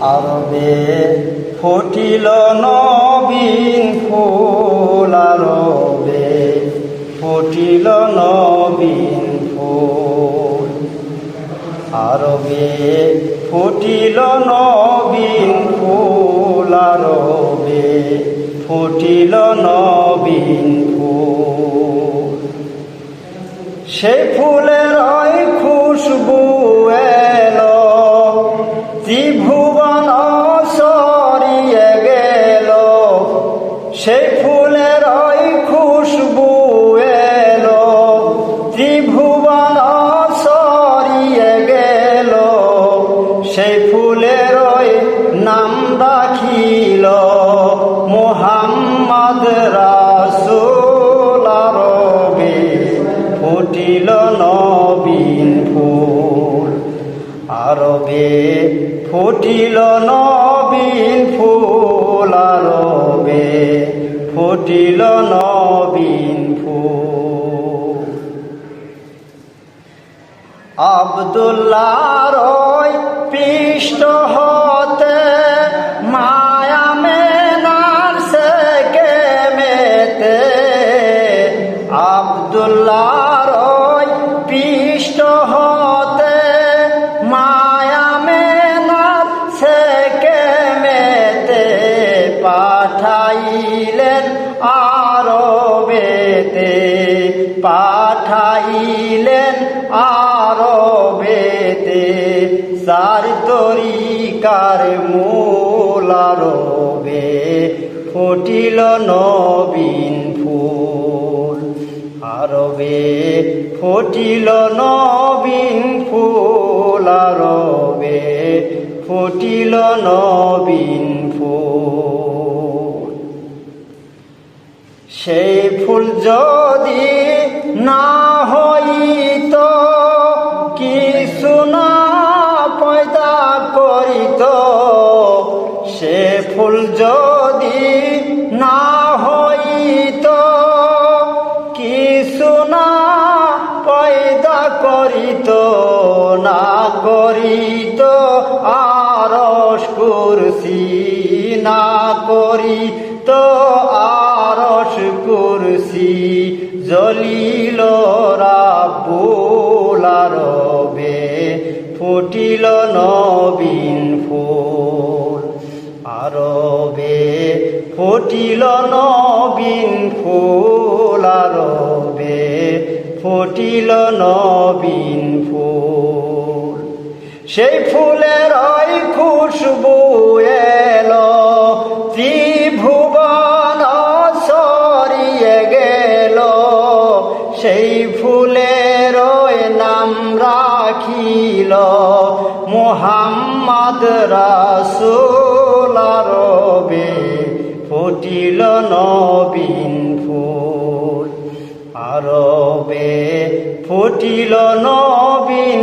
আরবে ফুটিল নবীন ফুল আরবে। ফুটিল নবীন ফুল। আরবে ফুটিল নবীন ফুল আরবে। ফুটিল নবীন ফুল। সেই ফুলের খুশবু সেই ফুলের ওই খুশবু এলো, ত্রিভুবন সরিয়ে গেল। সেই ফুলের ওই নাম রাখিল, মোহাম্মদ রাসুল আরবে ফুটিল নবীন ফুল, আরবে ফুটিল নবীন ফুল। আরবে ফুটিল নবীন ফুল। আবদুল্লাহর পাঠাইলেন আরবেতে পাঠাইলেন আরবেতে। সার তরিকার মূল আরবে ফুটিল নবীন ফুল। আরবে ফুটিল নবীন ফুল, আরবে ফুটিল নবীন ফুল। সেই ফুল যদি না হইত, কিছু না পয়দা করিত, সে ফুল যদি না হইত, কিছু না পয়দা করিত, না করিত আরস কুরসি, না আরস কুরসি জলিল রাবুল আরবে, ফুটিল নবীন ফুল। আরবে ফুটিল নবীন ফুল, আরবে ফুটিল নবীন ফুল। সেই ফুলের ওই খুশবু সেই ফুলের নাম রাখিল মোহাম্মদ রাসুল রবে, ফুটিল ফুল আরবে ফুটিল নবীন ফুল। আরবে ফুটিল নবীন